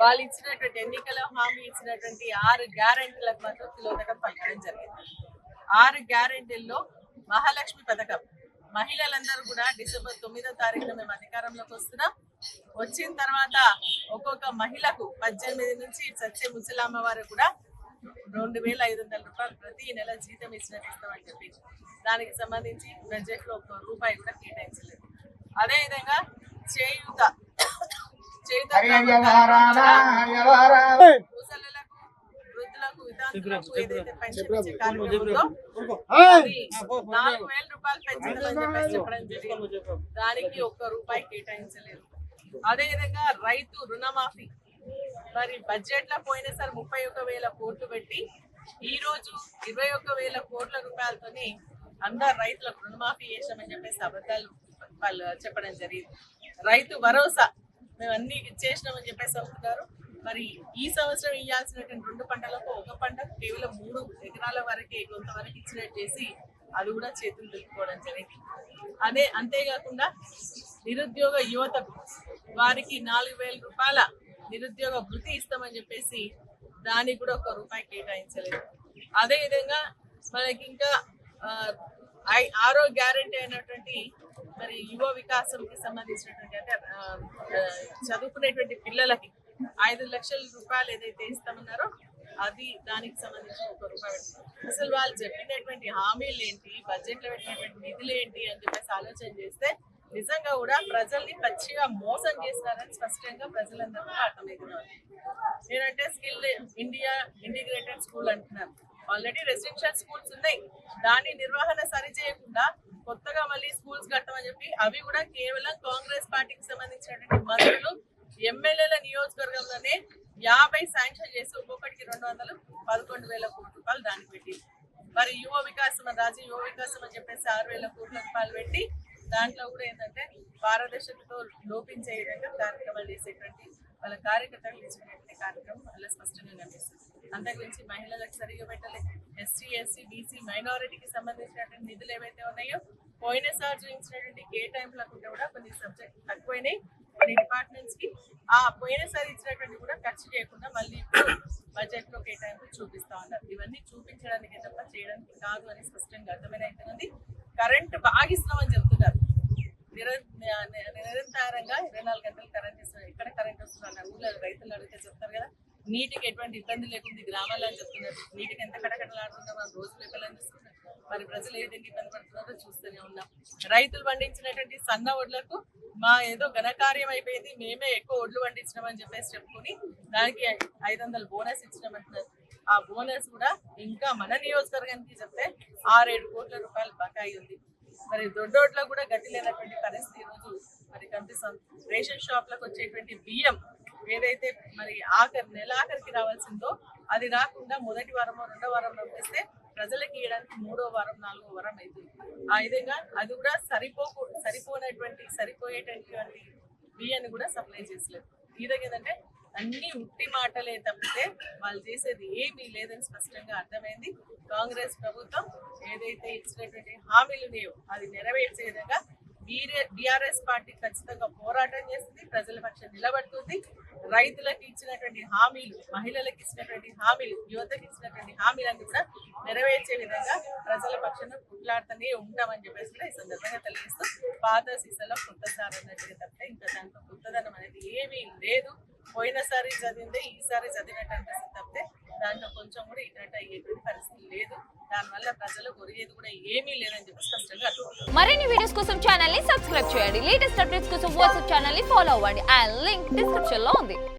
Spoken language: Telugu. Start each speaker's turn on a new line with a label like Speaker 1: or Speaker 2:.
Speaker 1: వాళ్ళు ఇచ్చినటువంటి ఎన్నికల హామీ ఇచ్చినటువంటి ఆరు గ్యారెంటీలకు మాత్రం తిలోదకం పలకడం జరిగింది. ఆరు గ్యారెంటీల్లో మహాలక్ష్మి పథకం. మహిళలందరూ కూడా డిసెంబర్ తొమ్మిదో తారీఖున మేము అధికారంలోకి వస్తున్నాం. వచ్చిన తర్వాత ఒక్కొక్క మహిళకు పద్దెనిమిది నుంచి సత్య ముసలామ్మ వారు కూడా రెండు వేల ఐదు వందల రూపాయలు ప్రతి నెల జీతం ఇచ్చినట్టు ఇస్తామని చెప్పి దానికి సంబంధించి బడ్జెట్లో ఒక్క రూపాయి కూడా కేటాయించలేదు. అదేవిధంగా చేయూత వృద్ధులకు వితాంతులకు ఏదైతే పెన్షన్ ఇచ్చే కార్యక్రమంలో నాలుగు వేల రూపాయలు పెంచుతామని చెప్పేసి చెప్పడం జరిగింది దానికి ఒక్క రూపాయి కేటాయించలేదు అదేవిధంగా రైతు రుణమాఫీ మరి బడ్జెట్లో పోయినసారి ముప్పై ఒక్క వేల కోట్లు పెట్టి ఈ రోజు ఇరవై ఒక్క వేల కోట్ల రూపాయలతోని అందరు రైతులకు రుణమాఫీ చేసామని చెప్పేసి అబద్ధాలు వాళ్ళు చెప్పడం జరిగింది రైతు భరోసా మేము అన్ని ఇచ్చేసినామని చెప్పేసి అవుతున్నారు. మరి ఈ సంవత్సరం ఇవ్వాల్సినటువంటి రెండు పంటలకు ఒక పంట కేవలం మూడు ఎకరాల వరకే కొంతవరకు ఇచ్చినట్టు చేసి అది కూడా చేతులు దులుపుకోవడం జరిగింది. అదే అంతేకాకుండా నిరుద్యోగ యువతకు వారికి నాలుగు వేల రూపాయల నిరుద్యోగ వృత్తి ఇస్తామని చెప్పేసి దానికి కూడా ఒక రూపాయి కేటాయించలేదు. అదే విధంగా మనకి ఇంకా ఆ, ఆరో గ్యారెంటీ అయినటువంటి మరి యువ వికాసంకి సంబంధించినటువంటి అంటే చదువుకునేటువంటి పిల్లలకి ఐదు లక్షల రూపాయలు ఏదైతే ఇస్తామన్నారో అది దానికి సంబంధించిన ఒక రూపాయి అసలు వాళ్ళు చెప్పినటువంటి హామీలు ఏంటి బడ్జెట్లో పెట్టినటువంటి నిధులు ఏంటి అని చెప్పేసి ఆలోచన చేస్తే నిజంగా కూడా ప్రజల్ని పచ్చిగా మోసం చేస్తారని స్పష్టంగా ప్రజలందరికీ అర్థమవుతున్నారు నేనంటే స్కిల్ ఇండియా ఇంటిగ్రేటెడ్ స్కూల్ అంటున్నారు ఆల్రెడీ రెసిడెన్షియల్ స్కూల్స్ ఉన్నాయి. దాని నిర్వహణ సరి చేయకుండా కొత్తగా మళ్ళీ స్కూల్స్ కట్టమని చెప్పి అవి కూడా కేవలం కాంగ్రెస్ పార్టీకి సంబంధించినటువంటి మంత్రులు ఎమ్మెల్యేల నియోజకవర్గంలోనే యాభై శాంక్షన్ చేసి ఒక్కొక్కటికి రెండు వందలు పదకొండు వేల కోట్ల రూపాయలు దానికి పెట్టి మరి యువ వికాసం రాజు యువ వికాసం అని చెప్పేసి ఆరు వేల కోట్ల రూపాయలు పెట్టి దాంట్లో కూడా ఏంటంటే పారదర్శకతో లోపించే విధంగా కార్యక్రమాలు చేసేటువంటి వాళ్ళ కార్యకర్తలు చేసేటువంటి కార్యక్రమం వాళ్ళ స్పష్టంగా కనిపిస్తుంది. అంతకుమించి మహిళలకు సరిగా పెట్టాలి. ఎస్సీ ఎస్సీ బీసీ మైనారిటీకి సంబంధించినటువంటి నిధులు ఏవైతే ఉన్నాయో పోయినసారి చూపించినటువంటి కే టైంలకు కూడా కొన్ని సబ్జెక్ట్ తక్కువైనాయి. కొన్ని డిపార్ట్మెంట్స్కి ఆ పోయినసారి ఇచ్చినటువంటి కూడా ఖర్చు చేయకుండా మళ్ళీ ఇప్పుడు బడ్జెట్లో కేటాయింపులు చూపిస్తా ఉన్నారు. ఇవన్నీ చూపించడానికి తప్ప చేయడానికి కాదు అని స్పష్టంగా అర్థమైనది కరెంట్ బాగిస్తామని చెప్తున్నారు. నిరంతరంగా ఇరవై నాలుగు గంటలు కరెంట్ ఇస్తున్నారు. ఇక్కడ కరెంట్ వస్తున్నారు? ఊళ్ళో రైతులు అడిగితే చెప్తారు కదా. నీటికి ఎటువంటి ఇబ్బంది లేకుండా గ్రామాల్లో అని చెప్తున్నారు. నీటికి ఎంత కడకడలాడుతుందో మనం రోజు లెక్కలని చూస్తున్నారు మరి ప్రజలు ఏ విధంగా ఇబ్బంది పడుతున్నారో చూస్తూనే ఉన్నాం. రైతులు పండించినటువంటి సన్న వడ్లకు మా ఏదో ఘనకార్యం అయిపోయింది. మేమే ఎక్కువ ఒడ్లు పండించినామని చెప్పేసి చెప్పుకొని దానికి ఐదు వందలు బోనస్ ఇచ్చినామంటున్నారు. ఆ బోనస్ కూడా ఇంకా మన నియోజకవర్గానికి చెప్తే ఆరేడు కోట్ల రూపాయలు బకాయి ఉంది. మరి దొడ్డోట్లో కూడా గతి లేనటువంటి పరిస్థితి ఈరోజు మరి కనిపిస్తుంది రేషన్ షాప్లకు వచ్చేటువంటి బియ్యం ఏదైతే మరి ఆఖరి నెల ఆఖరికి రావాల్సిందో అది రాకుండా మొదటి వారమో రెండో వారం పంపిస్తే ప్రజలకు ఇవ్వడానికి మూడో వారం నాలుగో వారం అవుతుంది. ఆ విధంగా అది కూడా సరిపోకు సరిపోనటువంటి సరిపోయేటటువంటి బియ్యాన్ని కూడా సప్లై చేసలేదు ఈ విధంగా ఏంటంటే అన్ని ఉట్టి మాటలే తప్పితే వాళ్ళు చేసేది ఏమీ లేదని స్పష్టంగా అర్థమైంది. కాంగ్రెస్ ప్రభుత్వం ఏదైతే ఇచ్చినటువంటి హామీలు ఉన్నాయో అది నెరవేర్చే విధంగా బీఆర్ఎస్ పార్టీ ఖచ్చితంగా పోరాటం చేస్తుంది ప్రజల పక్షం నిలబడుతుంది. రైతులకు ఇచ్చినటువంటి హామీలు మహిళలకు ఇచ్చినటువంటి హామీలు యువతకు ఇచ్చినటువంటి హామీలను కూడా నెరవేర్చే విధంగా ప్రజల పక్షాన కుట్లాడుతూనే ఉంటామని చెప్పేసి కూడా ఈ సందర్భంగా తెలియజేస్తూ పాత సీసాలో కొత్త సార్ అన్నట్టుగా తప్పితే ఇంకా దాంట్లో కొత్తదనం అనేది ఏమీ లేదు. పోయినసారి చదివిందే ఈసారి చదివినట్టు అనిపిస్తుంది తప్పితే దాంట్లో కొంచెం కూడా ఇటువంటి అయ్యేటువంటి పరిస్థితి లేదు. దానివల్ల ప్రజలు కొరిగేది కూడా ఏమీ లేదని చెప్పి స్పష్టంగా
Speaker 2: మరిన్ని వీడియోస్ కోసం ఛానల్ని సబ్స్క్రైబ్ చేయండి. లేటెస్ట్ అప్డేట్స్ కోసం వాట్సాప్ ఛానల్ని ఫాలో అవ్వండి. ఆ లింక్ డిస్క్రిప్షన్లో ఉంది.